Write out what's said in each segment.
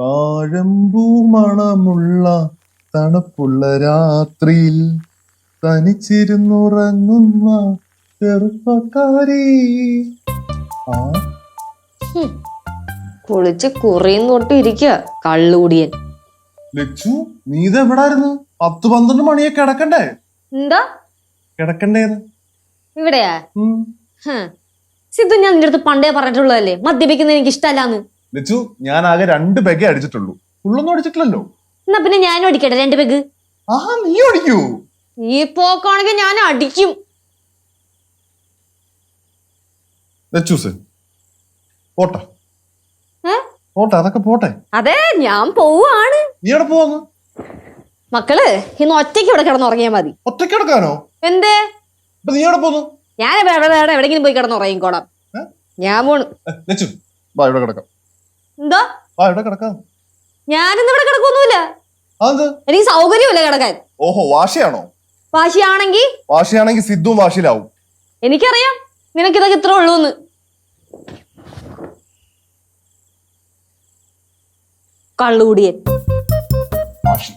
കാഴമ്പൂ മണമുള്ള തണുപ്പുള്ള രാത്രിയിൽ തനിച്ചിരുന്നുറങ്ങുന്ന ചെറുപ്പക്കാരി. കുളിച്ച് കുറിയും തൊട്ട് ഇരിക്കുക കള്ളുകൂടിയൻ. ലക്ഷു നീ ഇത് എവിടായിരുന്നു പത്ത് പന്ത്രണ്ട് മണിയെ കിടക്കണ്ടേ? എന്താ? കിടക്കണ്ടേന്ന് ഇവിടെയാ? സിദ്ധു ഞാൻ നിന്റെ അടുത്ത് പണ്ടേ പറഞ്ഞിട്ടുള്ളതല്ലേ? മദ്യപിക്കുന്നത് എനിക്ക് ഇഷ്ടമല്ലാന്ന് ലച്ചു ഞാൻ ആകെ രണ്ട് പെഗേ അടിച്ചിട്ടുള്ളൂ. ഫുള്ളൊന്നും അടിച്ചിട്ടില്ലല്ലോ. എന്നാ പിന്നെ ഞാൻ അടിക്കട്ടെ രണ്ട് പെഗ് ആ നീ അടിക്കൂ. ഈ പോക്കാണെങ്കിൽ ഞാൻ അടിക്കും. ലച്ചൂസ് പോട്ടെ. ഏ? പോട്ടെ അതൊക്കെ പോട്ടെ. അതെ ഞാൻ പോവാണ്. നീ എവിടെ പോവാന്ന്? മക്കൾ ഇന്ന് ഒറ്റയ്ക്ക് ഇവിടെ കിടന്നുറങ്ങിയാ മതി. ഒറ്റയ്ക്ക് കിടക്കാനോ? എന്തേ? അപ്പൊ നീ എവിടെ പോന്നു? ഞാൻ എവിടെ എവിടെ എവിടെങ്കിലും പോയി കിടന്നുറങ്ങിക്കോളാം. ഏ? ഞാൻ പോണു. ലച്ചു വാ ഇവിടെ കിടക്കാം. എന്താ? ആ ഇവിടെ കിടക്കാം. ഞാനിന്ന് ഇവിടെ കിടക്കൊന്നുമില്ല. അതെന്ത്? എനിക്ക് സൗകര്യമില്ല കിടക്കാൻ? ഓഹോ വാശിയാണോ? വാശിയാണെങ്കിൽ? വാശിയാണെങ്കിൽ സിദ്ധുവും വാശിയിലാവും. എനിക്കറിയാം. നിനക്കിതൊക്കെ ഇത്ര ഉള്ളൂന്ന്. കള്ളുകൂടിയൻ. വാശി.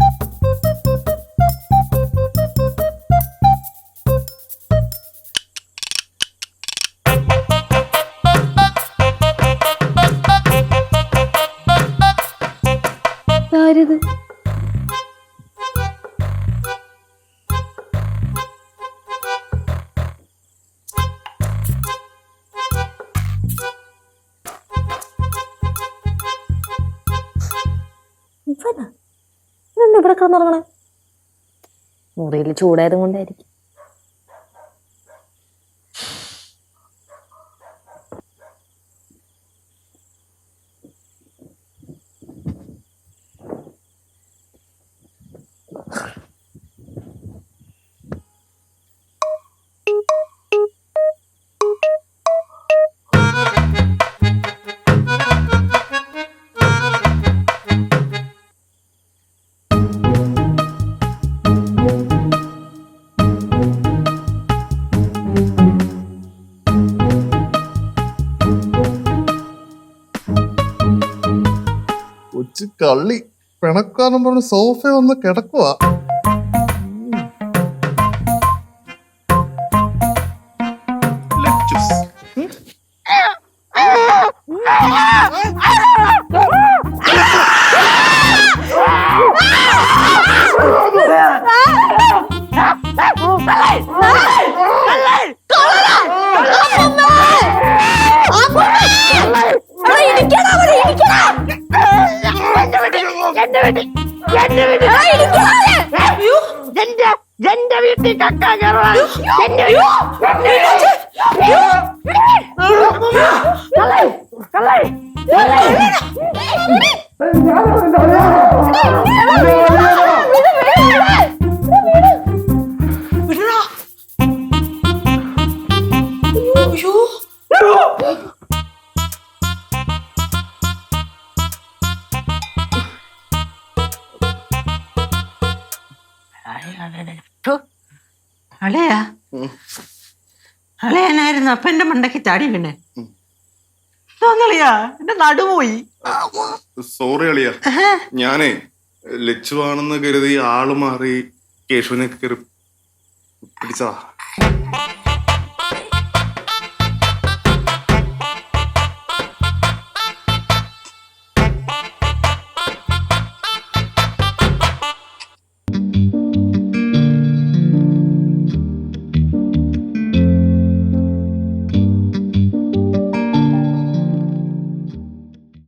ഇതെന്താ ഇവിടെ കിടന്നുറങ്ങണേ? മുറിയിൽ ചൂടായത് കൊണ്ടായിരിക്കും കള്ളി പിണക്കാനും പറഞ്ഞ് സോഫ ഒന്ന് കിടക്കുക ലച്ചൂസ്. എന്റെ എന്റെ വീട്ടിൽ കക്ക കയറാൻ എന്റെ അളയാ. അളയാനായിരുന്നു അപ്പൊ എന്റെ മണ്ടയ്ക്ക് ചാടി വീണേ. തോന്നളിയാ എന്റെ നടുപോയി. സോറി അളിയ. ഞാനേ ലച്ചു കരുതി ആൾ മാറി കേശുവിനെ കയറി പിടിച്ചതാ.